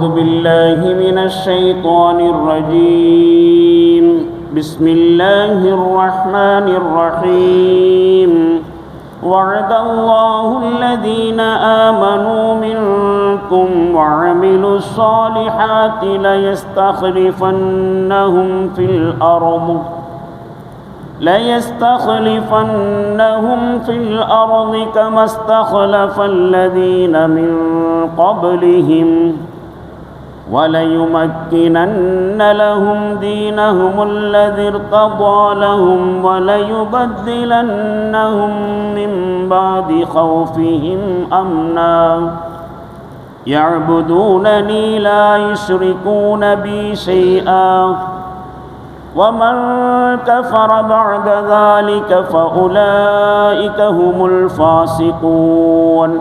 أعوذ بالله من الشيطان الرجيم. بسم الله الرحمن الرحيم. وعد الله الذين آمنوا منكم وعملوا الصالحات ليستخلفنهم في الأرض. ليستخلفنهم في الأرض كما استخلف الذين من قبلهم. وليمكنن لهم دينهم الذي ارتضى لهم وليبدلنهم من بعد خوفهم أمنا. يعبدونني لا يشركون بي شيئا. ومن كفر بعد ذلك فأولئك هم الفاسقون.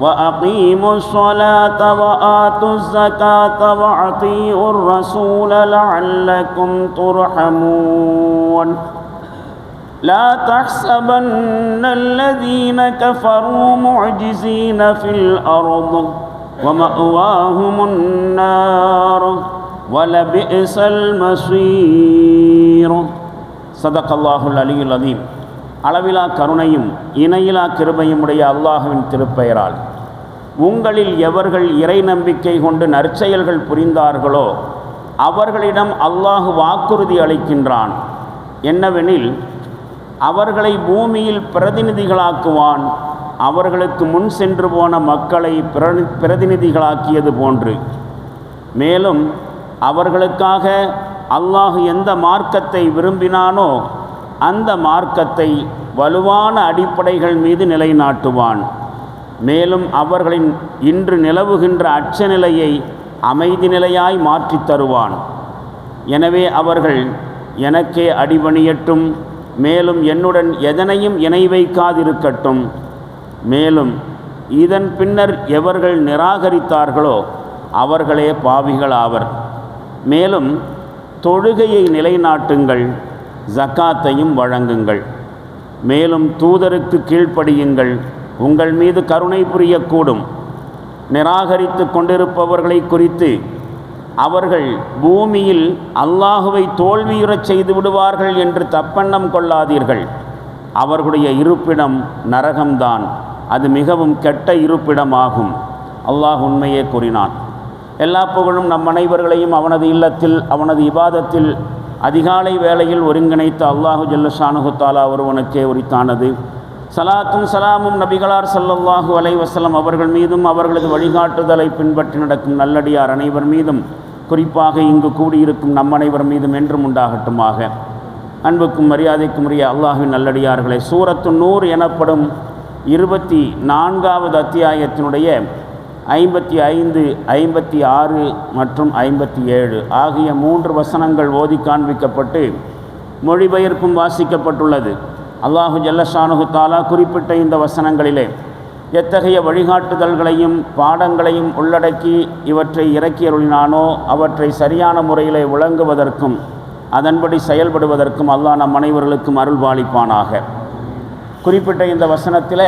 وأقيموا الصلاة وآتوا الزكاة وأطيعوا الرسول لعلكم ترحمون. لا تحسبن الذين كفروا معجزين في الأرض ومأواهم النار ولبئس المصير. صدق الله العلي العظيم. அளவிலா கருணையும் இணையிலா கிருபையும் உடைய அல்லாஹுவின் திருப்பெயரால். உங்களில் எவர்கள் இறை நம்பிக்கை கொண்டு நற்செயல்கள் புரிந்தார்களோ அவர்களிடம் அல்லாஹு வாக்குறுதி அளிக்கின்றான். என்னவெனில் அவர்களை பூமியில் பிரதிநிதிகளாக்குவான். அவர்களுக்கு முன் சென்று போன மக்களை பிரதிநிதிகளாக்கியது போன்று. மேலும் அவர்களுக்காக அல்லாஹ் எந்த மார்க்கத்தை விரும்பினானோ அந்த மார்க்கத்தை வலுவான அடிப்படைகள் மீது நிலைநாட்டுவான். மேலும் அவர்களின் இன்று நிலவுகின்ற அச்ச நிலையை அமைதி நிலையாய் மாற்றித் தருவான். எனவே அவர்கள் எனக்கே அடிபணியட்டும் மேலும் என்னுடன் எதனையும் இணை வைக்காதிருக்கட்டும். மேலும் இதன் பின்னர் எவர்கள் நிராகரித்தார்களோ அவர்களே பாவிகள் ஆவர் மேலும் தொழுகையை நிலைநாட்டுங்கள் ஜக்காத்தையும் வழங்குங்கள். மேலும் தூதருக்கு கீழ்ப்படியுங்கள். உங்கள் மீது கருணை புரியக்கூடும். நிராகரித்து கொண்டிருப்பவர்களை குறித்து அவர்கள் பூமியில் அல்லாஹுவை தோல்வியுறச் செய்து விடுவார்கள் என்று தப்பெண்ணம் கொள்ளாதீர்கள். அவர்களுடைய இருப்பிடம் நரகம்தான். அது மிகவும் கெட்ட இருப்பிடமாகும். அல்லாஹ் உண்மையே கூறினான். எல்லா புகழும் நம் அனைவர்களையும் அவனது இல்லத்தில் அவனது இபாதத்தில் அதிகாலை வேளையில் ஒருங்கிணைத்த அல்லாஹு ஜல்லஷானுகு தாலா ஒருவனுக்கே உரித்தானது. சலாத்தும் சலாமும் நபிகளார் சல்லல்லாஹு அலை வசலம் அவர்கள் மீதும் அவர்களது வழிகாட்டுதலை பின்பற்றி நடக்கும் நல்லடியார் அனைவர் மீதும் குறிப்பாக இங்கு கூடியிருக்கும் நம் அனைவர் மீதும் என்றும் உண்டாகட்டுமாக. அன்புக்கும் மரியாதைக்கும் உரிய அல்லாஹின் நல்லடியார்களை சூரத்து நூறு எனப்படும் இருபத்தி நான்காவது அத்தியாயத்தினுடைய ஐம்பத்தி ஐந்து ஐம்பத்தி ஆறு மற்றும் ஐம்பத்தி ஏழு ஆகிய மூன்று வசனங்கள் ஓதி காண்பிக்கப்பட்டு மொழிபெயர்ப்பும் வாசிக்கப்பட்டுள்ளது. அல்லாஹு ஜல்லஷானுகு தாலா குறிப்பிட்ட இந்த வசனங்களிலே எத்தகைய வழிகாட்டுதல்களையும் பாடங்களையும் உள்ளடக்கி இவற்றை இறக்கியருளினானோ அவற்றை சரியான முறையிலே விளங்குவதற்கும் அதன்படி செயல்படுவதற்கும் அல்லாஹ் நம் அனைவர்களுக்கும் அருள்பாலிப்பானாக குறிப்பிட்ட இந்த வசனத்தில்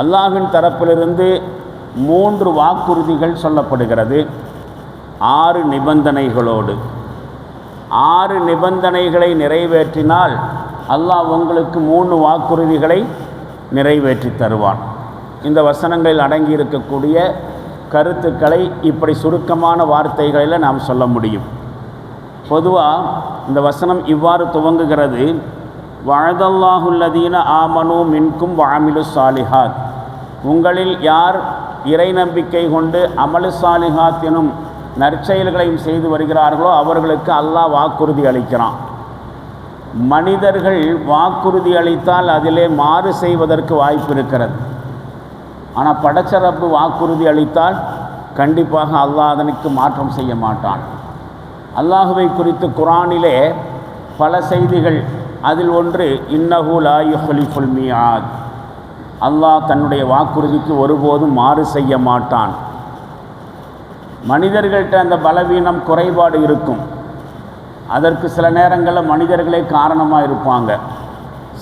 அல்லாஹின் தரப்பிலிருந்து மூன்று வாக்குறுதிகள் சொல்லப்படுகிறது. ஆறு நிபந்தனைகளோடு. ஆறு நிபந்தனைகளை நிறைவேற்றினால் அல்லாஹ் உங்களுக்கு மூணு வாக்குறுதிகளை நிறைவேற்றி தருவான். இந்த வசனங்களில் அடங்கியிருக்கக்கூடிய கருத்துக்களை இப்படி சுருக்கமான வார்த்தைகளில் நாம் சொல்ல முடியும். பொதுவாக இந்த வசனம் இவ்வாறு துவங்குகிறது. வழதல்லாஹுல்லதீன ஆமனு மின்கும் வாமிலு சாலிஹாத் உங்களில் யார் இறை நம்பிக்கை கொண்டு அமலு சாலிகாத்தினும் எனும் நற்செயல்களையும் செய்து வருகிறார்களோ அவர்களுக்கு அல்லாஹ் வாக்குறுதி அளிக்கிறான். மனிதர்கள் வாக்குறுதி அளித்தால் அதிலே மாறு செய்வதற்கு வாய்ப்பு இருக்கிறது. ஆனால் படைச்ச ரப்பு வாக்குறுதி அளித்தால் கண்டிப்பாக அல்லாஹ் அதனுக்கு மாற்றம் செய்ய மாட்டான். அல்லாஹுவை குறித்து குரானிலே பல செய்திகள் அதில் ஒன்று இன்னஹு யுஹலிஃபுல் மியாத் அல்லாஹ் தன்னுடைய வாக்குறுதிக்கு ஒருபோதும் மாறு செய்ய மாட்டான். மனிதர்கள்ட்ட அந்த பலவீனம் குறைபாடு இருக்கும். அதற்கு சில நேரங்களில் மனிதர்களே காரணமாக இருப்பாங்க.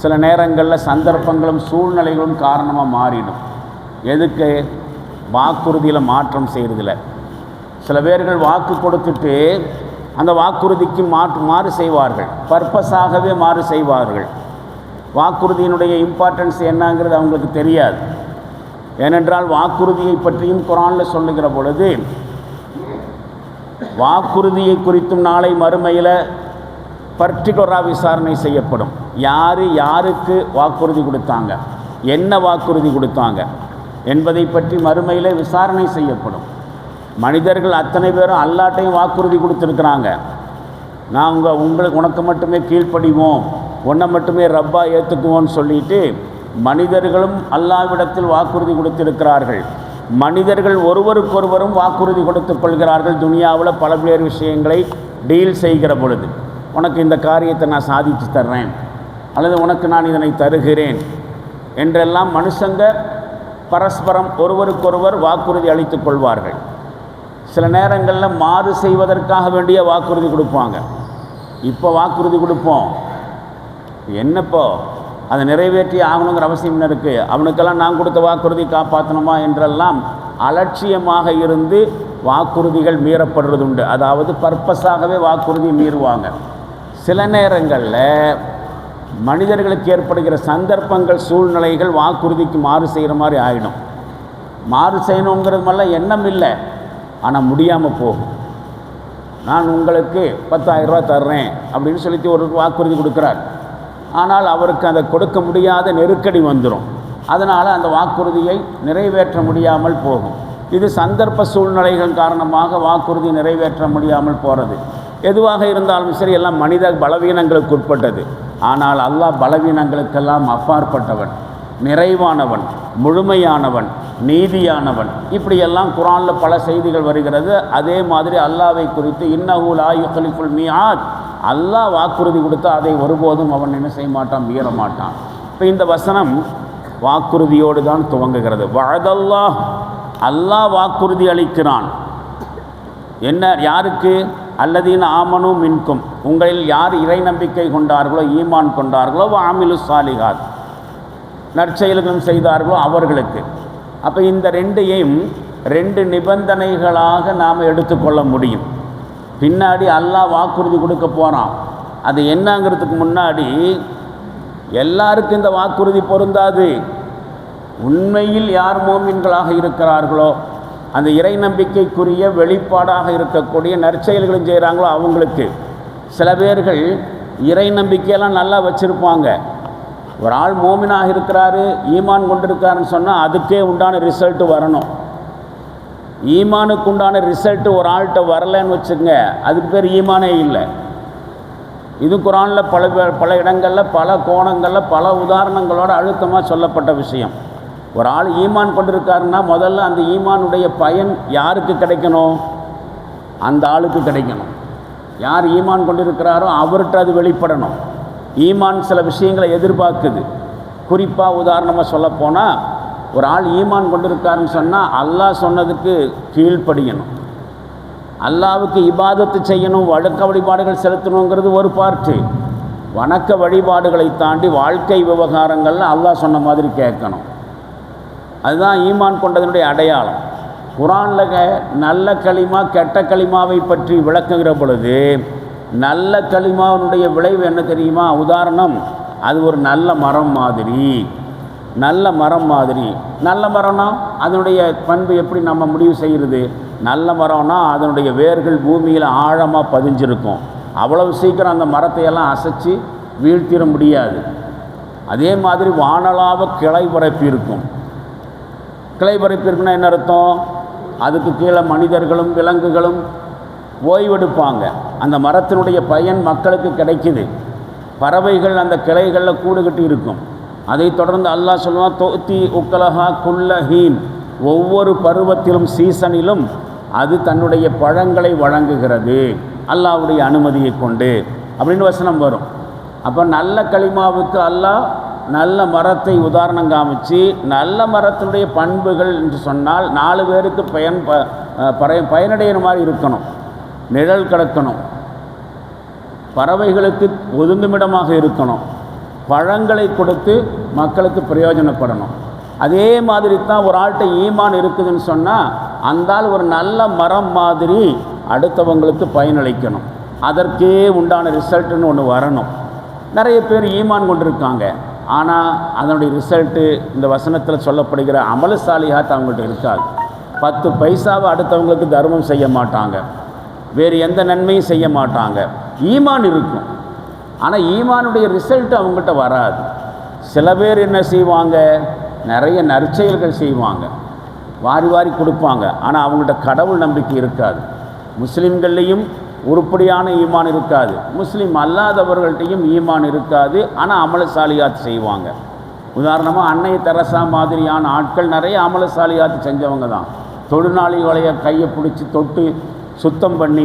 சில நேரங்களில் சந்தர்ப்பங்களும் சூழ்நிலைகளும் காரணமாக மாறிடும். எதுக்கு? வாக்குறுதியில் மாற்றம் செய்கிறதில்ல சில பேர்கள் வாக்கு கொடுத்துட்டு அந்த வாக்குறுதிக்கு மாற்று மாறு செய்வார்கள். பர்பஸாகவே மாறு செய்வார்கள். வாக்குறுதியினுடைய இம்பார்ட்டன்ஸ் என்னங்கிறது அவங்களுக்கு தெரியாது. ஏனென்றால் வாக்குறுதியை பற்றியும் குரானில் சொல்லுகிற பொழுது வாக்குறுதியை குறித்தும் நாளை மறுமையில் பர்டிகுலராக விசாரணை செய்யப்படும். யார் யாருக்கு வாக்குறுதி கொடுத்தாங்க? என்ன வாக்குறுதி கொடுத்தாங்க? என்பதை பற்றி மறுமையில் விசாரணை செய்யப்படும். மனிதர்கள் அத்தனை பேரும் அல்லாட்டையும் வாக்குறுதி கொடுத்துருக்குறாங்க. நான் உங்கள் உங்களுக்கு உனக்கு மட்டுமே கீழ்ப்படிவோம். ஒன்றை மட்டுமே ரப்பா ஏற்றுக்குவோன்னு சொல்லிட்டு மனிதர்களும் அல்லாவிடத்தில் வாக்குறுதி கொடுத்திருக்கிறார்கள். மனிதர்கள் ஒருவருக்கொருவரும் வாக்குறுதி கொடுத்துக் கொள்கிறார்கள். துனியாவில் பல பேர் விஷயங்களை டீல் செய்கிற பொழுது. உனக்கு இந்த காரியத்தை நான் சாதித்து தர்றேன். அல்லது உனக்கு நான் இதனை தருகிறேன். என்றெல்லாம் மனுஷங்க பரஸ்பரம் ஒருவருக்கொருவர் வாக்குறுதி அளித்துக் கொள்வார்கள். சில நேரங்களில் மாறு செய்வதற்காக வேண்டிய வாக்குறுதி கொடுப்பாங்க. இப்போ வாக்குறுதி கொடுப்போம். என்னப்போ? அதை நிறைவேற்றி ஆகணுங்கிற அவசியம் என்ன இருக்குது அவனுக்கெல்லாம் நான் கொடுத்த வாக்குறுதி காப்பாற்றணுமா என்றெல்லாம் அலட்சியமாக இருந்து வாக்குறுதிகள் மீறப்படுறது உண்டு. அதாவது பர்பஸாகவே வாக்குறுதி மீறுவாங்க. சில நேரங்களில் மனிதர்களுக்கு ஏற்படுகிற சந்தர்ப்பங்கள் சூழ்நிலைகள் வாக்குறுதிக்கு மாறு செய்கிற மாதிரி ஆகிடும் மாறு செய்யணுங்கிறது மாதிரிலாம் எண்ணம் இல்லை. ஆனால் முடியாமல் போகும். நான் உங்களுக்கு பத்தாயிரம் தர்றேன் அப்படின்னு சொல்லி ஒரு வாக்குறுதி கொடுக்குறார். ஆனால் அவருக்கு அதை கொடுக்க முடியாத நெருக்கடி வந்துடும் அதனால் அந்த வாக்குறுதியை நிறைவேற்ற முடியாமல் போகும். இது சந்தர்ப்ப சூழ்நிலைகள் காரணமாக வாக்குறுதி நிறைவேற்ற முடியாமல் போகிறது எதுவாக இருந்தாலும் சரி எல்லாம் மனித பலவீனங்களுக்கு உட்பட்டது. ஆனால் அல்லாஹ் பலவீனங்களுக்கெல்லாம் அப்பாற்பட்டவன் நிறைவானவன் முழுமையானவன் நீதியானவன். இப்படியெல்லாம் குரானில் பல செய்திகள் வருகிறது. அதே மாதிரி அல்லாவை குறித்து இன்னஹூல் ஆயுகலிஃபுல் மியாத் அல்லாஹ் வாக்குறுதி கொடுத்தா அதை ஒருபோதும் அவன் என்ன செய்ய மாட்டான்? மீற மாட்டான். இப்போ இந்த வசனம் வாக்குறுதியோடு தான் துவங்குகிறது. வழதல்லாஹ் அல்லாஹ் வாக்குறுதி அளிக்கிறான். என்ன யாருக்கு? அல்லதீன் ஆமனும் மின்கும். உங்களில் யார் இறை நம்பிக்கை கொண்டார்களோ ஈமான் கொண்டார்களோ ஆமிலு சாலிகாத் நற்செயல்களும் செய்தார்களோ அவர்களுக்கு. அப்போ இந்த ரெண்டையும் ரெண்டு நிபந்தனைகளாக நாம் எடுத்துக்கொள்ள முடியும். பின்னாடி அல்லாஹ் வாக்குறுதி கொடுக்க போகிறான் அது என்னங்கிறதுக்கு முன்னாடி எல்லாருக்கும் இந்த வாக்குறுதி பொருந்தாது. உண்மையில் யார் மோமின்களாக இருக்கிறார்களோ அந்த இறை நம்பிக்கைக்குரிய வெளிப்பாடாக இருக்கக்கூடிய நற்செயல்களும் செய்கிறாங்களோ அவங்களுக்கு. சில பேர்கள் இறை நம்பிக்கையெல்லாம் நல்லா வச்சுருப்பாங்க. ஒரு ஆள் மோமினாக இருக்கிறாரு ஈமான் கொண்டிருக்காருன்னு சொன்னால் அதுக்கே உண்டான ரிசல்ட்டு வரணும். ஈமானுக்கு உண்டான ரிசல்ட்டு ஒரு ஆள்கிட்ட வரலன்னு வச்சுங்க அதுக்கு பேர் ஈமானே இல்லை. இது குரானில் பல பே- பல இடங்களில் பல கோணங்களில் பல உதாரணங்களோட அழுத்தமாக சொல்லப்பட்ட விஷயம். ஒரு ஆள் ஈமான் கொண்டிருக்காருன்னா முதல்ல அந்த ஈமானுடைய பயன் யாருக்கு கிடைக்கணும்? அந்த ஆளுக்கு கிடைக்கணும். யார் ஈமான் கொண்டிருக்கிறாரோ அவர்கிட்ட அது வெளிப்படணும். ஈமான் சில விஷயங்களை எதிர்பார்க்குது. குறிப்பாக உதாரணமாக சொல்லப்போனால் ஒரு ஆள் ஈமான் கொண்டிருக்காருன்னு சொன்னால் அல்லாஹ் சொன்னதுக்கு கீழ்ப்படியணும். அல்லாவுக்கு இபாதத்து செய்யணும் வழக்க வழிபாடுகள் செலுத்தணுங்கிறது ஒரு பார்ட்டு. வணக்க வழிபாடுகளை தாண்டி வாழ்க்கை விவகாரங்கள்ல அல்லாஹ் சொன்ன மாதிரி கேட்கணும். அதுதான் ஈமான் கொண்டதனுடைய அடையாளம். குரானில் நல்ல களிமா கெட்ட களிமாவை பற்றி விளக்குகிற பொழுது நல்ல களிமாவினுடைய விளைவு என்ன தெரியுமா? உதாரணம் அது ஒரு நல்ல மரம் மாதிரி. நல்ல மரம் மாதிரி. நல்ல மரம்னா அதனுடைய பண்பு எப்படி நம்ம முடிவு செய்கிறது நல்ல மரம்னா அதனுடைய வேர்கள் பூமியில் ஆழமாக பதிஞ்சிருக்கும். அவ்வளவு சீக்கிரம் அந்த மரத்தையெல்லாம் அசைச்சு வீழ்த்திட முடியாது. அதே மாதிரி வானலாக கிளை பரப்பி இருக்கும். கிளை பரப்பி இருக்குன்னா என்ன அர்த்தம்? அதுக்கு கீழே மனிதர்களும் விலங்குகளும் ஓய்வெடுப்பாங்க. அந்த மரத்தினுடைய பயன் மக்களுக்கு கிடைக்குது. பறவைகள் அந்த கிளைகளில் கூடு கட்டி இருக்கும். அதைத் தொடர்ந்து அல்லாஹ் சொல்லுவான் தோத்தி உக்கலஹா குல்லஹீன் ஒவ்வொரு பருவத்திலும் சீசனிலும் அது தன்னுடைய பழங்களை வழங்குகிறது. அல்லாஹ்வுடைய அனுமதியை கொண்டு. அப்படின்னு வசனம் வரும். அப்போ நல்ல களிமாவுக்கு அல்லாஹ் நல்ல மரத்தை உதாரணம் காமிச்சு நல்ல மரத்தினுடைய பண்புகள் என்று சொன்னால் நாலு பேருக்கு பயன் ப பய பயனடைகிற மாதிரி இருக்கணும். நிழல் கிடக்கணும். பறவைகளுக்கு ஒதுங்குமிடமாக இருக்கணும். பழங்களை கொடுத்து மக்களுக்கு பிரயோஜனப்படணும். அதே மாதிரி தான் ஒரு ஆள்கிட்ட ஈமான் இருக்குதுன்னு சொன்னால் அந்தால் ஒரு நல்ல மரம் மாதிரி அடுத்தவங்களுக்கு பயனளிக்கணும். அதற்கே உண்டான ரிசல்ட்டுன்னு ஒன்று வரணும். நிறைய பேர் ஈமான் கொண்டிருக்காங்க. ஆனால் அதனுடைய ரிசல்ட்டு இந்த வசனத்தில் சொல்லப்படுகிற அமலசாலியாத் அவங்கள்ட்ட இருக்காது. பத்து பைசாவை அடுத்தவங்களுக்கு தர்மம் செய்ய மாட்டாங்க. வேறு எந்த நன்மையும் செய்ய மாட்டாங்க. ஈமான் இருக்கும். ஆனால் ஈமானுடைய ரிசல்ட் அவங்ககிட்ட வராது. சில பேர் என்ன செய்வாங்க? நிறைய நற்செயல்கள் செய்வாங்க. வாரி வாரி கொடுப்பாங்க. ஆனால் அவங்கள்ட்ட கடவுள் நம்பிக்கை இருக்காது. முஸ்லீம்கள்லேயும் உருப்படியான ஈமான் இருக்காது. முஸ்லீம் அல்லாதவர்கள்ட்டையும் ஈமான் இருக்காது. ஆனால் அமலசாலியாத் செய்வாங்க. உதாரணமாக அன்னை தெரசா மாதிரியான ஆட்கள் நிறைய அமலசாலியாத்து செஞ்சவங்க தான். தொழிலாளிகளைய கையை பிடிச்சி தொட்டு சுத்தம் பண்ணி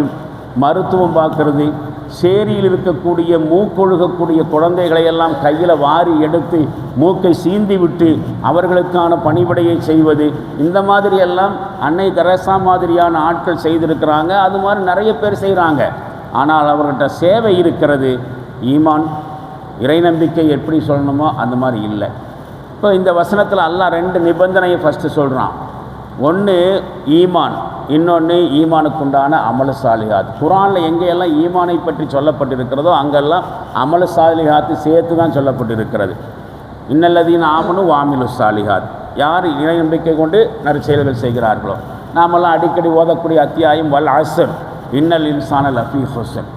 மருத்துவம் பார்க்குறது சேரியில் இருக்கக்கூடிய மூக்கொழுகக்கூடிய குழந்தைகளை எல்லாம் கையில் வாரி எடுத்து மூக்கை சீந்தி விட்டு அவர்களுக்கான பணிபடையை செய்வது. இந்த மாதிரி எல்லாம் அன்னை தெரசா மாதிரியான ஆட்கள் செய்திருக்கிறாங்க. அது மாதிரி நிறைய பேர் செய்கிறாங்க ஆனால் அவர்கிட்ட சேவை இருக்கிறது. ஈமான் இறை நம்பிக்கை எப்படி சொல்லணுமோ அந்த மாதிரி இல்லை. இப்போ இந்த வசனத்தில் எல்லாம் ரெண்டு நிபந்தனையை ஃபஸ்ட்டு சொல்கிறான் ஒன்று ஈமான். இன்னொன்று ஈமானுக்குண்டான அமல சாலிகாத் குரானில் எங்கேயெல்லாம் ஈமானை பற்றி சொல்லப்பட்டிருக்கிறதோ அங்கெல்லாம் அமல சாலிகாத்து சேர்த்து தான் சொல்லப்பட்டிருக்கிறது. இன்னல்லதீன் ஆமனு வாமிலு சாலிகாத் யார் இணை நம்பிக்கை கொண்டு நற்செயல்கள் செய்கிறார்களோ நாமெல்லாம் அடிக்கடி ஓதக்கூடிய அத்தியாயம் வல் அசர் இன்னல் இன்சான லஃபி ஹுசன்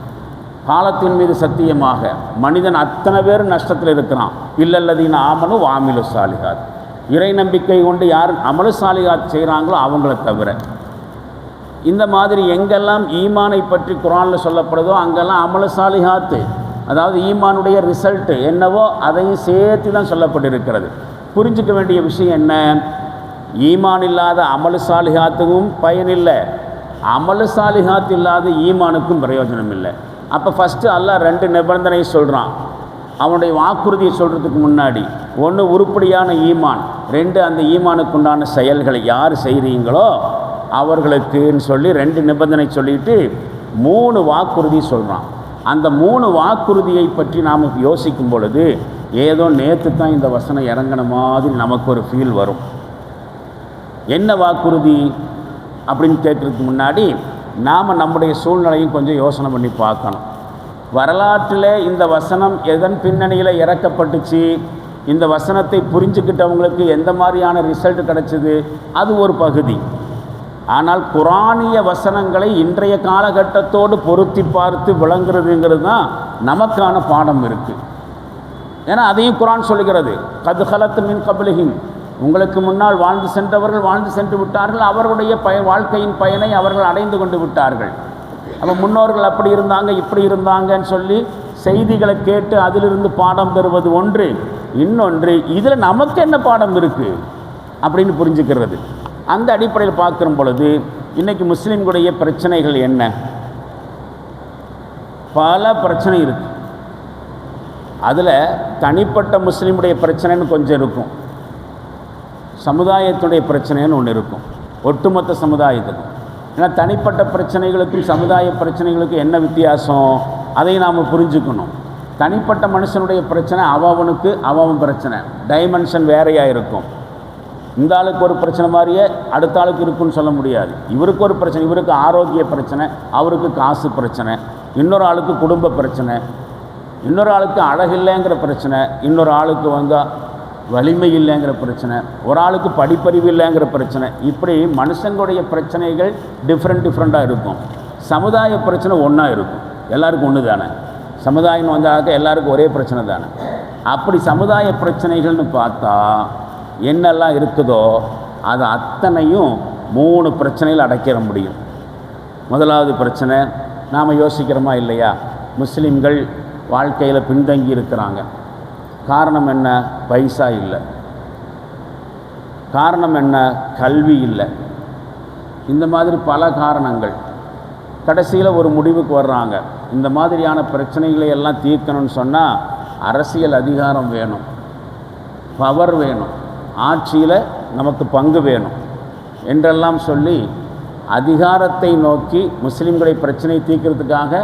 காலத்தின் மீது சத்தியமாக மனிதன் அத்தனை பேர் நஷ்டத்தில் இருக்கிறான். இல்லல்லதீன் ஆமனு வாமிலு சாலிகாத் இறை நம்பிக்கை கொண்டு யார் அமலு சாலிகாத் செய்கிறாங்களோ அவங்கள தவிர இந்த மாதிரி எங்கெல்லாம் ஈமானை பற்றி குரானில் சொல்லப்படுதோ அங்கெல்லாம் அமலசாலிஹாத்து அதாவது ஈமானுடைய ரிசல்ட்டு என்னவோ அதையும் சேர்த்து தான் சொல்லப்பட்டிருக்கிறது. புரிஞ்சுக்க வேண்டிய விஷயம் என்ன? ஈமான் இல்லாத அமலுசாலிஹாத்துக்கும் பயனில்லை அமலுசாலிஹாத் இல்லாத ஈமானுக்கும் பிரயோஜனம் இல்லை. அப்போ ஃபஸ்ட்டு அல்லாஹ் ரெண்டு நிபந்தனை சொல்கிறான் அவனுடைய வாக்குறுதியை சொல்கிறதுக்கு முன்னாடி ஒன்று உருப்படியான ஈமான் ரெண்டு அந்த ஈமானுக்குண்டான செயல்களை யார் செய்கிறீங்களோ அவர்களுக்குன்னு சொல்லி ரெண்டு நிபந்தனை சொல்லிட்டு மூணு வாக்குறுதி சொல்கிறான் அந்த மூணு வாக்குறுதியை பற்றி நாம் யோசிக்கும் பொழுது ஏதோ நேற்று தான் இந்த வசனம் இறங்கின மாதிரி நமக்கு ஒரு ஃபீல் வரும். என்ன வாக்குறுதி அப்படின்னு கேட்குறதுக்கு முன்னாடி நாம் நம்முடைய சூழ்நிலையும் கொஞ்சம் யோசனை பண்ணி பார்க்கணும். வரலாற்றில் இந்த வசனம் எதன் பின்னணியில் இறக்கப்பட்டுச்சு? இந்த வசனத்தை புரிஞ்சுக்கிட்டவங்களுக்கு எந்த மாதிரியான ரிசல்ட் கிடச்சிது? அது ஒரு பகுதி. ஆனால் குரானிய வசனங்களை இன்றைய காலகட்டத்தோடு பொருத்தி பார்த்து விளங்குறதுங்கிறது தான் நமக்கான பாடம் இருக்குது ஏன்னா அதையும் குரான் சொல்லுகிறது. கதுகலத்து மின் கபலிஹிம். உங்களுக்கு முன்னால் வாழ்ந்து சென்றவர்கள் வாழ்ந்து சென்று விட்டார்கள். அவர்களுடைய பய வாழ்க்கையின் பயனை அவர்கள் அடைந்து கொண்டு விட்டார்கள். அப்போ முன்னோர்கள் அப்படி இருந்தாங்க இப்படி இருந்தாங்கன்னு சொல்லி செய்திகளை கேட்டு அதிலிருந்து பாடம் பெறுவது ஒன்று. இன்னொன்று இதில் நமக்கு என்ன பாடம் இருக்குது அப்படின்னு புரிஞ்சுக்கிறது. அந்த அடிப்படையில் பார்க்குற பொழுது இன்றைக்கி முஸ்லீம்களுடைய பிரச்சனைகள் என்ன? பல பிரச்சனை இருக்குது அதில் தனிப்பட்ட முஸ்லீமுடைய பிரச்சனைன்னு கொஞ்சம் இருக்கும். சமுதாயத்துடைய பிரச்சனைன்னு ஒன்று இருக்கும். ஒட்டுமொத்த சமுதாயத்துக்கு ஏன்னா தனிப்பட்ட பிரச்சனைகளுக்கும் சமுதாய பிரச்சனைகளுக்கும் என்ன வித்தியாசம்? அதை நாம் புரிஞ்சுக்கணும். தனிப்பட்ட மனுஷனுடைய பிரச்சனை அவனுக்கு அவன் பிரச்சனை. டைமென்ஷன் வேறையாக இருக்கும். இந்த ஆளுக்கு ஒரு பிரச்சனை மாதிரியே அடுத்த ஆளுக்கு இருக்குன்னு சொல்ல முடியாது. இவருக்கு ஒரு பிரச்சனை இவருக்கு ஆரோக்கிய பிரச்சனை அவருக்கு காசு பிரச்சனை இன்னொரு ஆளுக்கு குடும்ப பிரச்சனை இன்னொரு ஆளுக்கு அழகில்லைங்கிற பிரச்சனை இன்னொரு ஆளுக்கு வந்தால் வலிமை இல்லைங்கிற பிரச்சனை ஒரு ஆளுக்கு படிப்பறிவு இல்லைங்கிற பிரச்சனை. இப்படி மனுஷங்களுடைய பிரச்சனைகள் டிஃப்ரெண்ட் டிஃப்ரெண்ட்டாக இருக்கும். சமுதாய பிரச்சனை ஒன்றா இருக்கும். எல்லாருக்கும் ஒன்று தானே? சமுதாயம் வந்தாக்க எல்லாருக்கும் ஒரே பிரச்சனை தானே? அப்படி சமுதாய பிரச்சனைகள்னு பார்த்தா என்னெல்லாம் இருக்குதோ அது அத்தனையும் மூணு பிரச்சனையில் அடைக்கிற முடியும். முதலாவது பிரச்சனை நாம் யோசிக்கிறோமா இல்லையா? முஸ்லீம்கள் வாழ்க்கையில் பின்தங்கி இருக்கிறாங்க. காரணம் என்ன? பைசா இல்லை. காரணம் என்ன? கல்வி இல்லை. இந்த மாதிரி பல காரணங்கள். கடைசியில் ஒரு முடிவுக்கு வர்றாங்க. இந்த மாதிரியான பிரச்சனைகளை எல்லாம் தீர்க்கணும்னு சொன்னால் அரசியல் அதிகாரம் வேணும். பவர் வேணும். ஆட்சியில் நமக்கு பங்கு வேணும். என்றெல்லாம் சொல்லி அதிகாரத்தை நோக்கி முஸ்லீம்களை பிரச்சனை தீர்க்கிறதுக்காக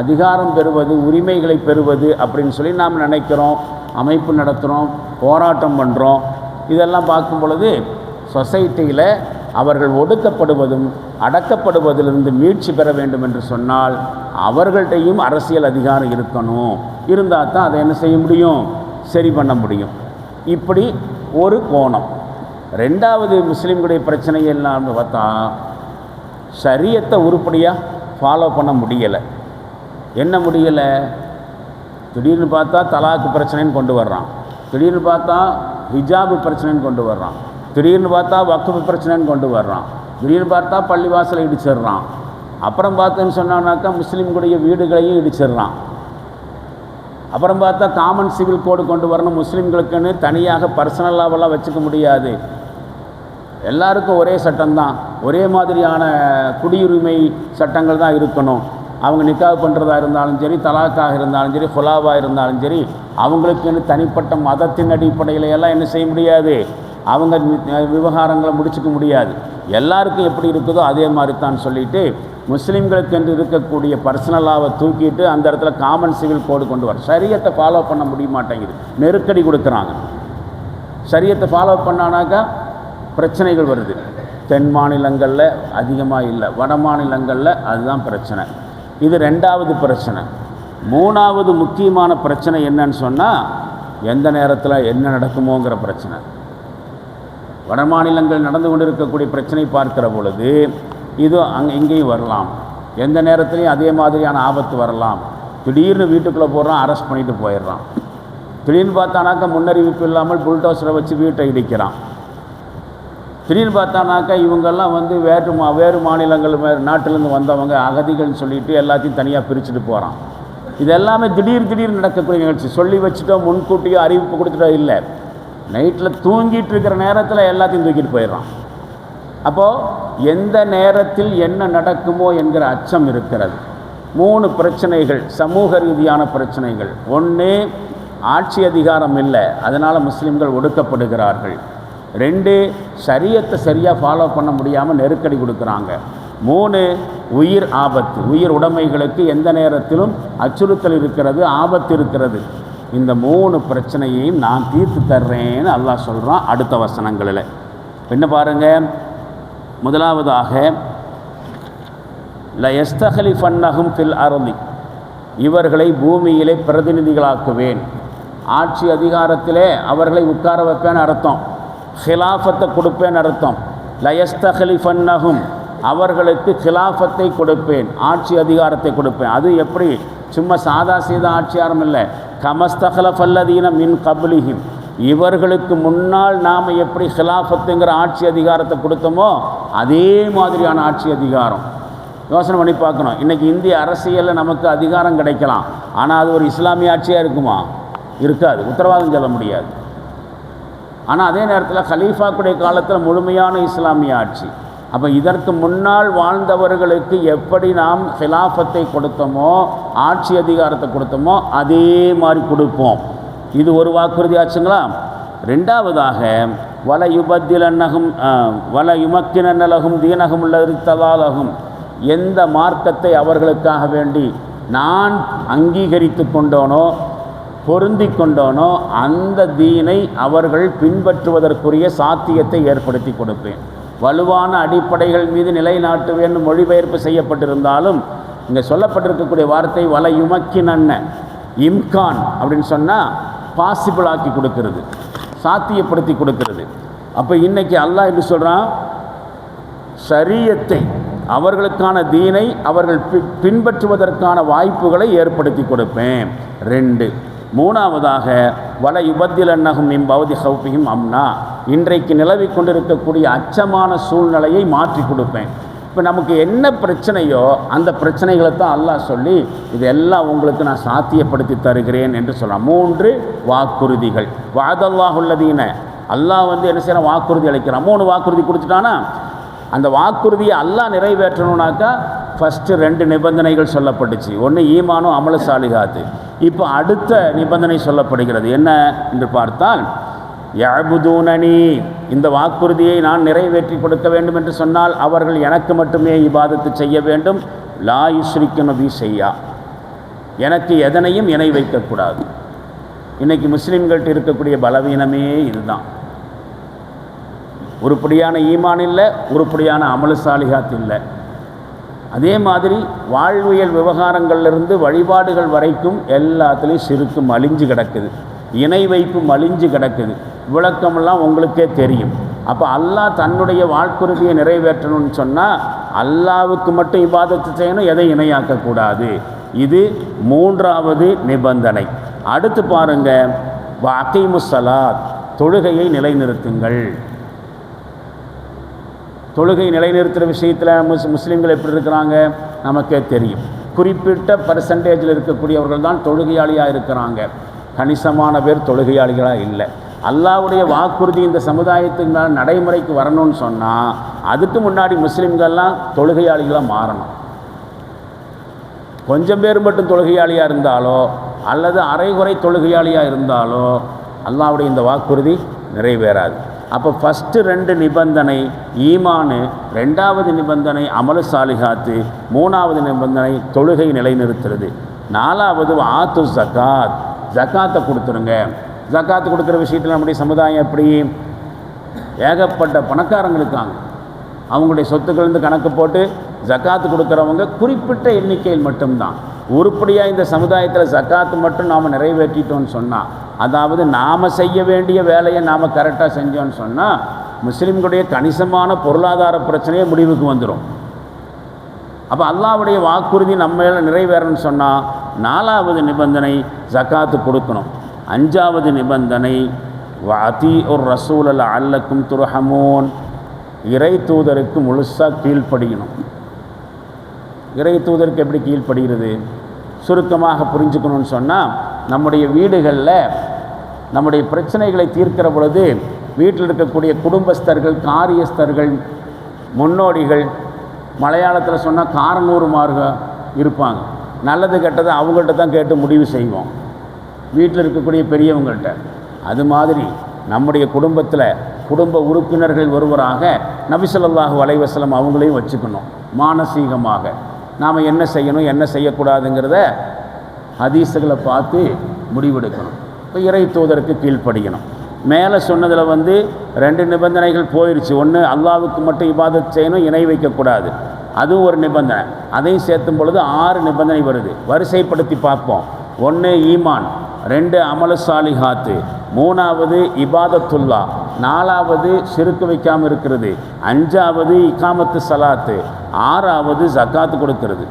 அதிகாரம் பெறுவது உரிமைகளை பெறுவது அப்படின்னு சொல்லி நாம் நினைக்கிறோம். அமைப்பு நடத்துகிறோம் போராட்டம் பண்ணுறோம் இதெல்லாம் பார்க்கும் பொழுது சொசைட்டியில் அவர்கள் ஒடுக்கப்படுவதும் அடக்கப்படுவதிலிருந்து மீட்சி பெற வேண்டும் என்று சொன்னால் அவர்கள்ட்டையும் அரசியல் அதிகாரம் இருக்கணும். இருந்தால் தான் அதை என்ன செய்ய முடியும்? சரி பண்ண முடியும். இப்படி ஒரு கோணம். ரெண்டாவது முஸ்லீம்களுடைய பிரச்சனை என்னன்னு பார்த்தா சரியத்தை உருப்படியாக ஃபாலோ பண்ண முடியலை. என்ன முடியலை? திடீர்னு பார்த்தா தலாக்கு பிரச்சனைன்னு கொண்டு வர்றான். திடீர்னு பார்த்தா ஹிஜாபு பிரச்சனைன்னு கொண்டு வர்றான். திடீர்னு பார்த்தா வக்குப்பு பிரச்சனைன்னு கொண்டு வர்றான். திடீர்னு பார்த்தா பள்ளிவாசலை இடிச்சிடுறான். அப்புறம் பார்த்தோன்னு சொன்னான்னாக்கா முஸ்லீம்களுடைய வீடுகளையும் இடிச்சிடுறான். அப்புறம் பார்த்தா காமன் சிவில் கோடு கொண்டு வரணும் முஸ்லீம்களுக்குன்னு தனியாக பர்சனல் லாவெல்லாம் வச்சுக்க முடியாது. எல்லாருக்கும் ஒரே சட்டம்தான். ஒரே மாதிரியான குடியுரிமை சட்டங்கள் தான் இருக்கணும். அவங்க நிக்காஹ் பண்ணுறதா இருந்தாலும் சரி தலாக்காக இருந்தாலும் சரி ஃபுலாவாக இருந்தாலும் சரி அவங்களுக்குன்னு தனிப்பட்ட மதத்தின் அடிப்படையில் எல்லாம் என்ன செய்ய முடியாது? அவங்க விவகாரங்களை முடிச்சுக்க முடியாது. எல்லாருக்கும் எப்படி இருக்குதோ அதே மாதிரி தான் முஸ்லீம்களுக்கு என்று இருக்கக்கூடிய பர்சனலாவை தூக்கிட்டு அந்த இடத்துல காமன் சிவில் கோடு கொண்டு வர. சரியத்தை ஃபாலோ பண்ண முடிய மாட்டேங்குது. நெருக்கடி கொடுக்குறாங்க. சரியத்தை ஃபாலோ பண்ணானாக்கா பிரச்சனைகள் வருது. தென் மாநிலங்களில் அதிகமாக இல்லை. வட மாநிலங்களில் அதுதான் பிரச்சனை. இது ரெண்டாவது பிரச்சனை. மூணாவது முக்கியமான பிரச்சனை என்னன்னு சொன்னால் எந்த நேரத்தில் என்ன நடக்குமோங்கிற பிரச்சனை. வட மாநிலங்கள் நடந்து கொண்டிருக்கக்கூடிய பிரச்சனை பார்க்கிற பொழுது இது அங்கே இங்கேயும் வரலாம். எந்த நேரத்துலையும் அதே மாதிரியான ஆபத்து வரலாம். திடீர்னு வீட்டுக்குள்ளே போடுறான் அரெஸ்ட் பண்ணிட்டு போயிடுறான். திடீர்னு பார்த்தானாக்கா முன்னறிவிப்பு இல்லாமல் புல்டோசரை வச்சு வீட்டை இடிக்கிறான். திடீர்னு பார்த்தானாக்கா இவங்கெல்லாம் வந்து வேறு மா வேறு மாநிலங்கள் வேறு நாட்டிலேருந்து வந்தவங்க அகதிகள்னு சொல்லிட்டு எல்லாத்தையும் தனியாக பிரிச்சுட்டு போகிறான் இது எல்லாமே திடீர் திடீர் நடக்கக்கூடிய நிகழ்ச்சி. சொல்லி வச்சுட்டோம் முன்கூட்டியோ அறிவிப்பு கொடுத்துட்டோ இல்லை. நைட்டில் தூங்கிட்டு இருக்கிற நேரத்தில் எல்லாத்தையும் தூக்கிட்டு போயிடுறான். அப்போது எந்த நேரத்தில் என்ன நடக்குமோ என்கிற அச்சம் இருக்கிறது. மூணு பிரச்சனைகள் சமூக ரீதியான பிரச்சனைகள். ஒன்று ஆட்சி அதிகாரம் இல்லை அதனால் முஸ்லீம்கள் ஒடுக்கப்படுகிறார்கள். ரெண்டு சரியத்தை சரியாக ஃபாலோ பண்ண முடியாமல் நெருக்கடி கொடுக்குறாங்க. மூணு உயிர் ஆபத்து உயிர் உடைமைகளுக்கு எந்த நேரத்திலும் அச்சுறுத்தல் இருக்கிறது ஆபத்து இருக்கிறது. இந்த மூணு பிரச்சனையையும் நான் தீர்த்து தர்றேன்னு அல்லாஹ் சொல்கிறான் அடுத்த வசனங்களில். என்ன பாருங்கள் முதலாவதாக ல எஸ்தகலிஃபன்னகும் ஃபில் அருளி இவர்களை பூமியிலே பிரதிநிதிகளாக்குவேன். ஆட்சி அதிகாரத்திலே அவர்களை உட்கார வைப்பேன்னு அர்த்தம். ஹிலாஃபத்தை கொடுப்பேன் அர்த்தம். லயஸ்தகலிஃபன்னகும் அவர்களுக்கு ஹிலாஃபத்தை கொடுப்பேன் ஆட்சி அதிகாரத்தை கொடுப்பேன். அது எப்படி? சும்மா சாதா சீதா ஆட்சியாரம் இல்லை. கமஸ்தகலஃபல்லதீன மின் கப்லிஹிம் இவர்களுக்கு முன்னால் நாம் எப்படி ஹிலாஃபத்துங்கிற ஆட்சி அதிகாரத்தை கொடுத்தோமோ அதே மாதிரியான ஆட்சி அதிகாரம். யோசனை பண்ணி பார்க்கணும். இன்றைக்கி இந்திய அரசியலில் நமக்கு அதிகாரம் கிடைக்கலாம். ஆனால் அது ஒரு இஸ்லாமிய ஆட்சியாக இருக்குமா? இருக்காது. உத்தரவாதம் சொல்ல முடியாது. ஆனால் அதே நேரத்தில் ஹலீஃபாக்குடைய காலத்தில் முழுமையான இஸ்லாமிய ஆட்சி. அப்போ இதற்கு முன்னால் வாழ்ந்தவர்களுக்கு எப்படி நாம் ஹிலாஃபத்தை கொடுத்தோமோ ஆட்சி அதிகாரத்தை கொடுத்தோமோ அதே மாதிரி கொடுப்போம். இது ஒரு வாக்குறுதி ஆச்சுங்களா? ரெண்டாவதாக வல யுபத்திலன்னகும் வல அன்னலகும் தீனகம் உள்ளது தலாலகும் எந்த மார்க்கத்தை அவர்களுக்காக வேண்டி நான் அங்கீகரித்து கொண்டோனோ பொருந்தி கொண்டோனோ அந்த தீனை அவர்கள் பின்பற்றுவதற்குரிய சாத்தியத்தை ஏற்படுத்தி கொடுப்பேன். வலுவான அடிப்படைகள் மீது நிலைநாட்டுவேன் மொழிபெயர்ப்பு செய்யப்பட்டிருந்தாலும் இங்கே சொல்லப்பட்டிருக்கக்கூடிய வார்த்தை வல யுமக்கினன்ன இம்கான் அப்படின்னு சொன்னால் பாசிபிள் ஆக்கி கொடுக்கிறது சாத்தியப்படுத்தி கொடுக்கிறது. அப்போ இன்றைக்கி அல்லாஹ் என்ன சொல்கிறான் சரியத்தை அவர்களுக்கான தீனை அவர்கள் பி- பின்பற்றுவதற்கான வாய்ப்புகளை ஏற்படுத்தி கொடுப்பேன். ரெண்டு மூணாவதாக வல யுபத்திலன்னகும் இம்பவதி ஹவுப்பியும் அம்னா. இன்றைக்கு நிலவிக் கொண்டிருக்கக்கூடிய அச்சமான சூழ்நிலையை மாற்றி கொடுப்பேன். இப்போ நமக்கு என்ன பிரச்சனையோ அந்த பிரச்சனைகளை தான் அல்லாஹ் சொல்லி இதெல்லாம் உங்களுக்கு நான் சாத்தியப்படுத்தி தருகிறேன் என்று சொல்லலாம் மூன்று வாக்குறுதிகள். வாதல்லாஹுள்ளதீன அல்லாஹ் வந்து என்ன செய்யறான்? வாக்குறுதி அளிக்கிறான். மூணு வாக்குறுதி கொடுத்துட்டானா? அந்த வாக்குறுதியை அல்லாஹ் நிறைவேற்றணும்னாக்கா ஃபஸ்ட்டு ரெண்டு நிபந்தனைகள் சொல்லப்பட்டுச்சு. ஒன்று ஈமானும் அமல சாலிகாத்து இப்போ அடுத்த நிபந்தனை சொல்லப்படுகிறது. என்ன? என்று பார்த்தால் யாபுதூனனி இந்த வாக்குறுதியை நான் நிறைவேற்றி கொடுக்க வேண்டும் என்று சொன்னால் அவர்கள் எனக்கு மட்டுமே இபாதத்து செய்ய வேண்டும். லா யுஸ்ரிக்கு நபி செய்யா எனக்கு எதனையும் இணை வைக்கக்கூடாது இன்றைக்கி முஸ்லீம்கள்ட்ட இருக்கக்கூடிய பலவீனமே இதுதான். உருப்படியான ஈமான் இல்லை உருப்படியான அமலுசாலிகாத் இல்லை. அதே மாதிரி வாழ்வியல் விவகாரங்கள்லேருந்து வழிபாடுகள் வரைக்கும் எல்லாத்துலேயும் சிறுக்கு மலிஞ்சு கிடக்குது. இணை வைப்பு மலிஞ்சு கிடக்குது. விளக்கமெல்லாம் உங்களுக்கே தெரியும். அப்போ அல்லாஹ் தன்னுடைய வாக்குறுதியை நிறைவேற்றணும்னு சொன்னால் அல்லாவுக்கு மட்டும் இபாதத்து செய்யணும் எதை இணையாக்கக்கூடாது. இது மூன்றாவது நிபந்தனை. அடுத்து பாருங்க அகைமுசலாத் தொழுகையை நிலைநிறுத்துங்கள். தொழுகை நிலைநிறுத்துகிற விஷயத்தில் முஸ் முஸ்லீம்கள் எப்படி இருக்கிறாங்க? நமக்கே தெரியும். குறிப்பிட்ட பர்சன்டேஜில் இருக்கக்கூடியவர்கள் தான் தொழுகையாளியாக இருக்கிறாங்க. கணிசமான பேர் தொழுகையாளிகளாக இல்லை. அல்லாவுடைய வாக்குறுதி இந்த சமுதாயத்துக்கு மேலே நடைமுறைக்கு வரணும்னு சொன்னால் அதுக்கு முன்னாடி முஸ்லீம்கள்லாம் தொழுகையாளிகளாக மாறணும். கொஞ்சம் பேர் மட்டும் தொழுகையாளியாக இருந்தாலோ அல்லது அரைகுறை தொழுகையாளியாக இருந்தாலோ அல்லாவுடைய இந்த வாக்குறுதி நிறைவேறாது. அப்போ ஃபஸ்ட்டு ரெண்டு நிபந்தனை ஈமானு ரெண்டாவது நிபந்தனை அமலு சாலிகாத்து மூணாவது நிபந்தனை தொழுகை நிலைநிறுத்துறது. நாலாவது ஆத்து ஜக்காத். ஜக்காத்தை கொடுத்துருங்க. ஜக்காத்து கொடுக்குற விஷயத்தில் நம்முடைய சமுதாயம் எப்படி? ஏகப்பட்ட பணக்காரங்க இருக்காங்க அவங்களுடைய சொத்துக்கள்ந்து கணக்கு போட்டு ஜக்காத்து கொடுக்குறவங்க குறிப்பிட்ட எண்ணிக்கையில் மட்டும்தான். உருப்படியாக இந்த சமுதாயத்தில் ஜக்காத்து மட்டும் நாம் நிறைவேற்றிட்டோம்னு சொன்னால் அதாவது நாம் செய்ய வேண்டிய வேலையை நாம் கரெக்டாக செஞ்சோன்னு சொன்னால் முஸ்லீம்களுடைய கணிசமான பொருளாதார பிரச்சனையே முடிவுக்கு வந்துடும் அப்போ அல்லாவுடைய வாக்குறுதி நம்ம நிறைவேறணும்னு சொன்னால் நாலாவது நிபந்தனை ஜக்காத்து கொடுக்கணும். அஞ்சாவது நிபந்தனை அதி ஒரு ரசூல் அல்ல அல்லக்கும் துரஹமோன். இறை தூதருக்கு முழுசாக கீழ்ப்படியணும். இறை தூதருக்கு எப்படி கீழ்ப்படுகிறது? சுருக்கமாக புரிஞ்சுக்கணும்னு சொன்னால் நம்முடைய வீடுகளில் நம்முடைய பிரச்சனைகளை தீர்க்கிற பொழுது வீட்டில் இருக்கக்கூடிய குடும்பஸ்தர்கள் காரியஸ்தர்கள் முன்னோடிகள் மலையாளத்தில் சொன்னால் காரனூறுமார்க இருப்பாங்க. நல்லது கெட்டது அவங்கள்ட்ட தான் கேட்டு முடிவு செய்வோம். வீட்டில் இருக்கக்கூடிய பெரியவங்கள்ட்ட. அது மாதிரி நம்முடைய குடும்பத்தில் குடும்ப உறுப்பினர்கள் ஒருவராக நபிசல்லாஹு வலைவசலம் அவங்களையும் வச்சுக்கணும் மானசீகமாக. நாம் என்ன செய்யணும் என்ன செய்யக்கூடாதுங்கிறத ஹதீஸுகளை பார்த்து முடிவெடுக்கணும். இப்போ இறை தூதருக்கு கீழ்ப்படியணும். மேலே சொன்னதில் வந்து ரெண்டு நிபந்தனைகள் போயிடுச்சு ஒன்று அல்லாவுக்கு மட்டும் இபாதத் செய்யணும் இணை வைக்கக்கூடாது. அதுவும் ஒரு நிபந்தனை. அதையும் சேர்த்தும் பொழுது ஆறு நிபந்தனை வருது. வரிசைப்படுத்தி பார்ப்போம். ஒன்று ஈமான். ரெண்டு அமலு சாலிஹாத்து. மூணாவது இபாதத்துல்லா. நாலாவது சிறுக்கு வைக்காமல் இருக்கிறது. அஞ்சாவது இக்காமத்து சலாத்து. ஆறாவது ஜக்காத்து கொடுக்கிறது.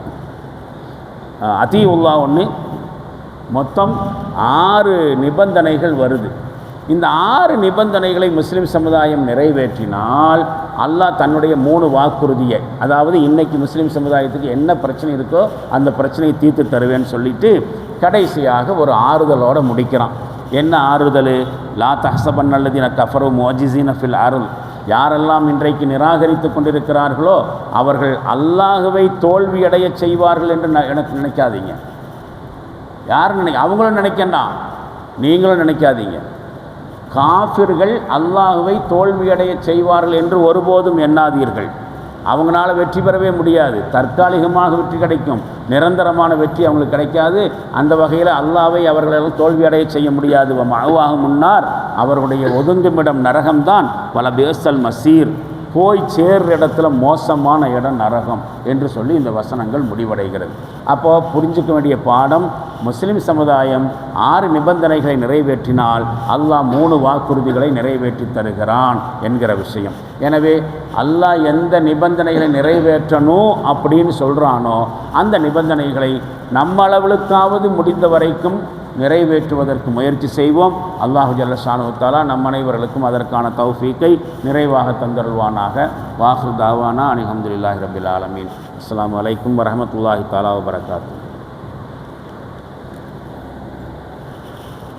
அதி உல்லா ஒன்று மொத்தம் ஆறு நிபந்தனைகள் வருது. இந்த ஆறு நிபந்தனைகளை முஸ்லீம் சமுதாயம் நிறைவேற்றினால் அல்லாஹ் தன்னுடைய மூணு வாக்குறுதியை அதாவது இன்றைக்கி முஸ்லீம் சமுதாயத்துக்கு என்ன பிரச்சனை இருக்கோ அந்த பிரச்சனையை தீர்த்து தருவேன்னு சொல்லிட்டு கடைசியாக ஒரு ஆறுதலோடு முடிக்கிறான். என்ன ஆறுதல்? லா தஹசபன் அல்லதின கஃபரு மோஜிசீன ஃபில் அருள். யாரெல்லாம் இன்றைக்கு நிராகரித்து கொண்டிருக்கிறார்களோ அவர்கள் அல்லாஹுவை தோல்வியடைய செய்வார்கள் என்று எனக்கு நினைக்காதீங்க. யார் நினை அவங்களும் நினைக்கண்டாம் நீங்களும் நினைக்காதீங்க. காஃபிர்கள் அல்லாஹுவை தோல்வியடைய செய்வார்கள் என்று ஒருபோதும் எண்ணாதீர்கள். அவங்களால வெற்றி பெறவே முடியாது. தற்காலிகமாக வெற்றி கிடைக்கும். நிரந்தரமான வெற்றி அவங்களுக்கு கிடைக்காது. அந்த வகையில் அல்லாவை அவர்களால் தோல்வியடைய செய்ய முடியாது. மழவாக முன்னார். அவர்களுடைய ஒதுங்குமிடம் நரகம்தான். பல பேசல் மசீர். போய் சேர்ற இடத்துல மோசமான இடம் நரகம் என்று சொல்லி இந்த வசனங்கள் முடிவடைகிறது. அப்போ புரிஞ்சுக்க வேண்டிய பாடம் முஸ்லிம் சமுதாயம் ஆறு நிபந்தனைகளை நிறைவேற்றினால் அல்லாஹ் மூணு வாக்குறுதிகளை நிறைவேற்றி தருகிறான் என்கிற விஷயம். எனவே அல்லாஹ் எந்த நிபந்தனைகளை நிறைவேற்றணும் அப்படின்னு சொல்கிறானோ அந்த நிபந்தனைகளை நம்ம அளவுக்காவது முடிந்த வரைக்கும் நிறைவேற்றுவதற்கு முயற்சி செய்வோம். அல்லாஹு ஜல்லஷானுவத்தாலா நம் அனைவர்களுக்கும் அதற்கான தௌஃபீக்கை நிறைவாக தந்தருள்வானாக. வாஹு தாவானா அனிஹம்துல்லாஹி ரபில் ஆலமீன். அஸ்லாம் வலைக்கம் வரமத்துல்லாஹி தாலா வபரகாத்து